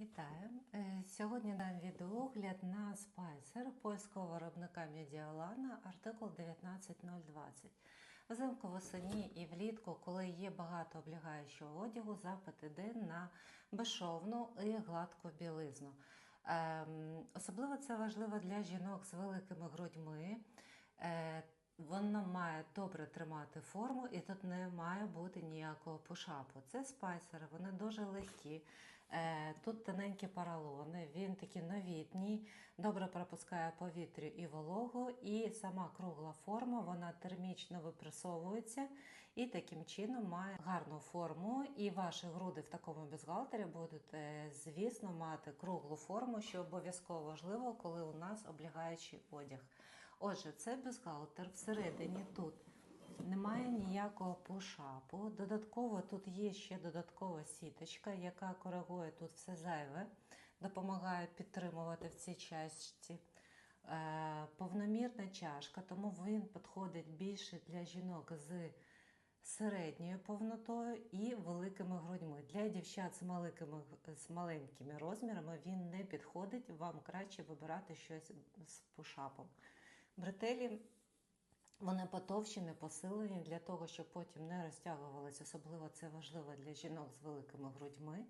Вітаю! Е, Сьогодні дам відеогляд на спайсер польського виробника Медіалана артикул 19020. Взимку восені і влітку, коли є багато облягаючого одягу, запит іде на безшовну і гладку білизну. Ем, Особливо це важливо для жінок з великими грудьми. Вона має добре тримати форму, і тут не має бути ніякого пушапу. Це спайсери, вони дуже легкі. Е, Тут тоненькі поролони, він такий новітній, добре пропускає повітря і вологу, і сама кругла форма вона термічно випресовується і таким чином має гарну форму. І ваші груди в такому бюстгальтері будуть, е, звісно, мати круглу форму, що обов'язково важливо, коли у нас облягаючий одяг. Отже, це бюстгальтер всередині тут. Немає ніякого пушапу. Додатково тут є ще додаткова сіточка, яка коригує тут все зайве, допомагає підтримувати в цій часті. Е, повномірна чашка, тому він підходить більше для жінок з середньою повнотою і великими грудьми. Для дівчат з, маленькими, з маленькими розмірами він не підходить, вам краще вибирати щось з пушапом. Бретелі вони потовщені, посилені для того, щоб потім не розтягувалися. Особливо це важливо для жінок з великими грудьми.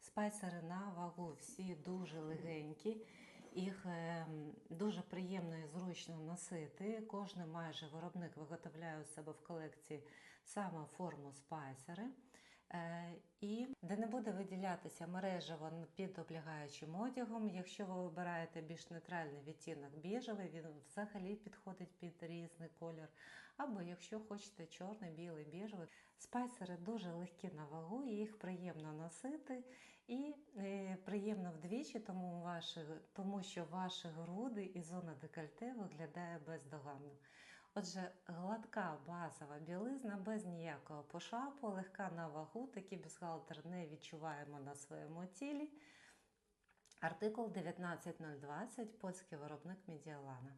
Спайсери на вагу всі дуже легенькі, їх е, дуже приємно і зручно носити. Кожен майже виробник виготовляє у себе в колекції саме форму спайсери. Е, І де не буде виділятися мережево під облягаючим одягом. Якщо ви вибираєте більш нейтральний відтінок біжевий, він взагалі підходить під різний колір. Або якщо хочете чорний, білий, біжевий. Спайсери дуже легкі на вагу, їх приємно носити і е, приємно вдвічі, тому, ваші, тому що ваші груди і зона декольте виглядає бездоганно. Отже, гладка базова білизна без ніякого пошапу, легка на вагу, такий бюстгальтер не відчуваємо на своєму тілі. Артикул 19020, польський виробник Медіалана.